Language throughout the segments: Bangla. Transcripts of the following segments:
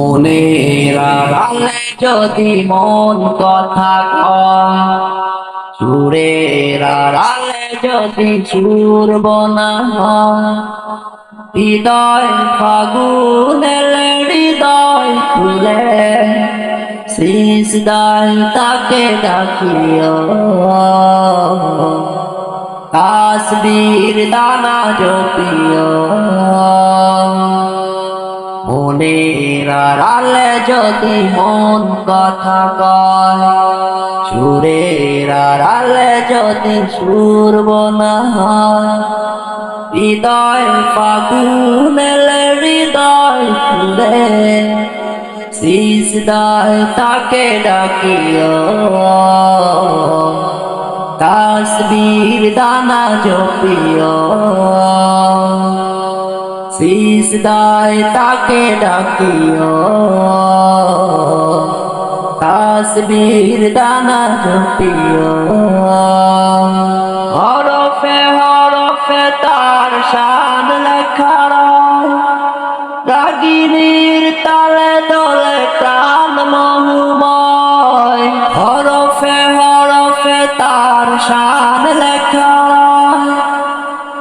মনের আড়ালে যদি মন কথা কয় সুরের আড়ালে যদি সুর বনা হৃদয় ফাগুন হৃদয় খুলে দায় তাকে ডাকিও। কাশ্মীর দানা জপিও। মনের যদি মন কথা কয়, সুরের আড়ালে যদি সুর বনা হৃদয় ফাগুন হৃদয় খুলে শীষ দায় তাকে ডাকিও। কাশ্মীর দানা জপিও। শীষ দায় তাকে ডাকিও। কাশ্মীর দানা জপিও। হরফে হরফে তার শান লেখার। রাগিনীর তালে দলে প্রাণ মহুময়। হরফে হরফে তার শান লেখা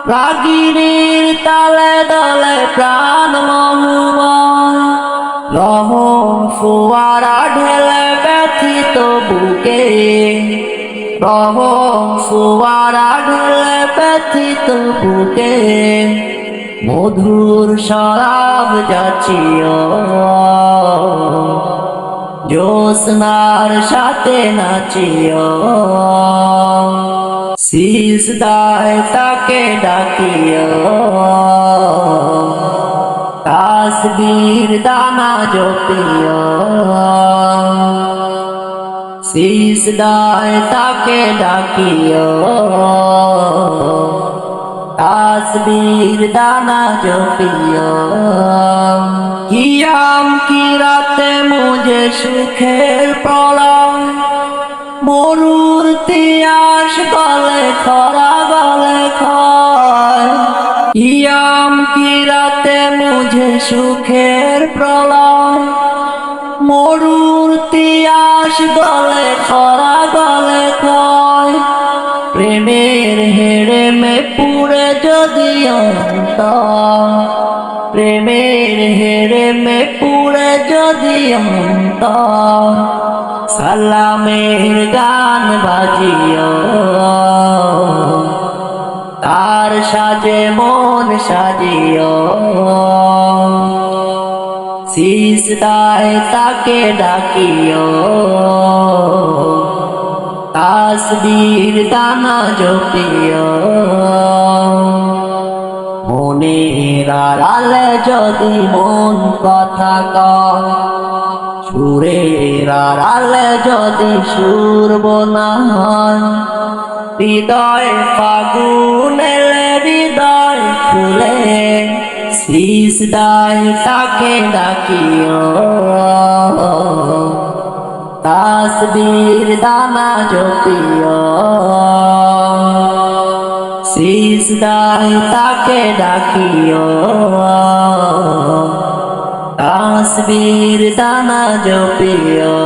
রাগিনীর তালে দলে প্রাণ মহুময় রহ ফুয়ারা ঢেলে ব্যথিত বুকে। রহ ফুয়ারা ঢেলে ব্যথিত বুকে। মধুর শরাব যাচিও জ্যোৎস্নার সাথে নাচিও। দায় তাকে ডাকিও। কাশ্মীর দানা জপিও। দায় তাকে ডাকিও। কাশ্মীর দানা জপিও। কিয়াম কি রাতে মুঝে সুখের প্রলয় মরুর তিয়াস গলে খরা কিয়াম কি রাতে মুঝে সুখের প্রলয়? মরুর তিয়াস গলে, খরা গলে খয় প্রেমের হেড়ে মে পুরে যদি অন্ত প্রেমের হেড়ে মে পুরে যদি অন্ত সালামের গান বাজিও। তার সাজে, মন সাজিও। শীষ দায় তাকে ডাকিও। তাসবীর দানা জপিও। মনের আড়ালে যদি মন কথা কয়, সুরের যদি সুর বনা হৃদয় ফাগুন এলে হৃদয় শীষ দায় তাকে ডাকিও। তাসবীর দানা শীষ দায় তাকে ডাকিও। তাসবীর দানা জপিও।